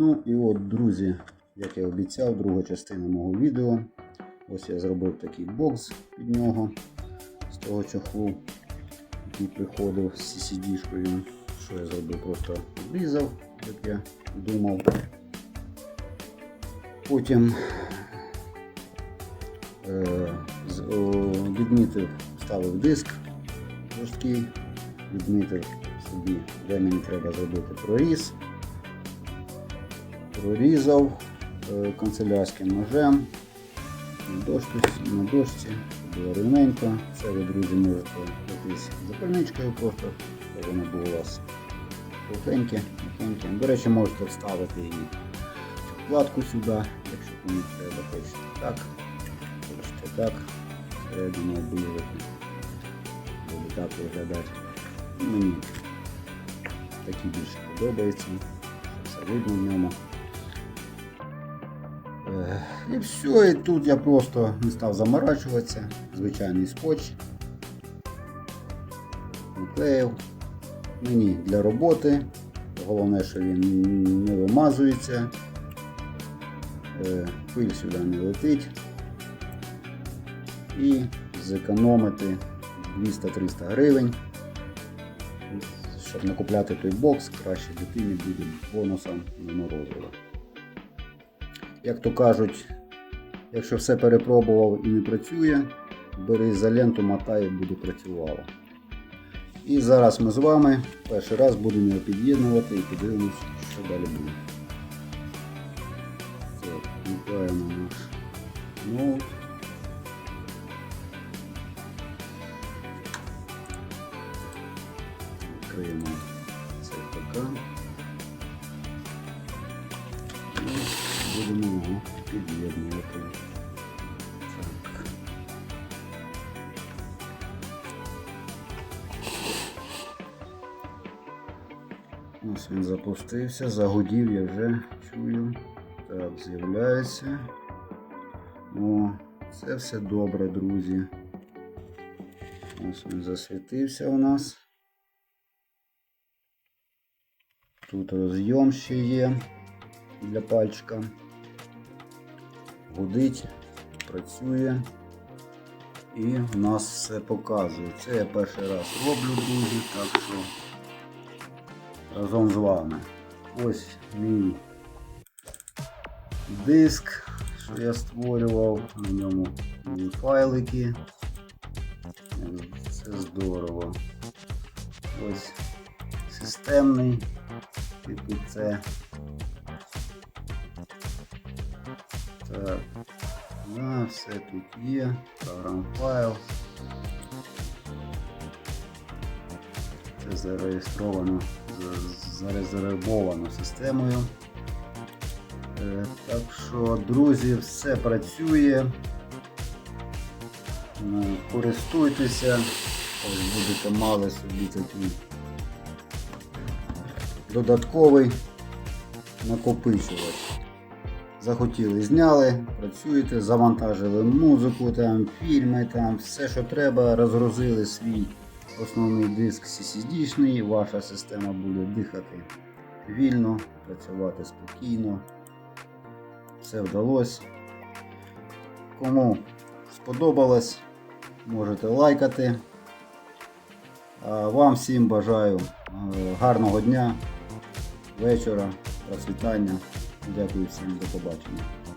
Ну і от, друзі, як я обіцяв, друга частина мого відео. Ось я зробив такий бокс під нього з того чохлу, який приходив з CCD-шкою. Що я зробив? Просто обрізав, як я думав. Потім е, з- о, відмітив, вставив диск жорсткий, відмітив собі, де мені треба зробити проріз. Прорізав е, канцелярським ножем на дошці, було рівненько. Це ви, друзі, можете якоюсь запальничкою просто, щоб воно було у вас сухеньке, м'якеньке. До речі, можете вставити і вкладку сюди, якщо комусь треба хочете так, хочете так, всередину обрізати, буде так виглядати. Мені такі більше подобається, що все видно в ньому. І все, і тут я просто не став заморачуватися, звичайний скотч. Наклеїв. Мені для роботи. Головне, що він не вимазується. Е, Пиль сюди не летить. І зекономити 200-300 гривень. Щоб не купляти той бокс, краще дитині буде бонусом на морозиво. Як то кажуть, якщо все перепробував і не працює, бери ізоленту, мотай і буде працювало. І зараз ми з вами перший раз будемо його під'єднувати і подивимось, що далі буде. Так, вмикаємо наш ноут. Відкриємо цей ПК. Будемо його під'єднувати. Так. Ось він запустився, загудів, я вже чую. Так, з'являється. О, це все добре, друзі. Ось він засвітився у нас. Тут розйом ще є для пальчика. Гудить, працює. І в нас все показує. Це я перший раз роблю, друзі, так що разом з вами. Ось мій диск, що я створював, на ньому мої файлики. Це здорово. Ось системний, типу це. Так, да, все тут є, програм файл. Це зареєстровано, за- зарезервовано системою. Е, Так що, друзі, все працює. Ну, Користуйтеся, ось будете мали собі такий додатковий накопичувач. Захотіли, зняли, працюєте, завантажили музику, там, фільми, там, все, що треба, розгрузили свій основний диск SSD-шний, ваша система буде дихати вільно, працювати спокійно. Все вдалося. Кому сподобалось, можете лайкати. А вам всім бажаю е, гарного дня, вечора, процвітання. Дякую всім, до побачення.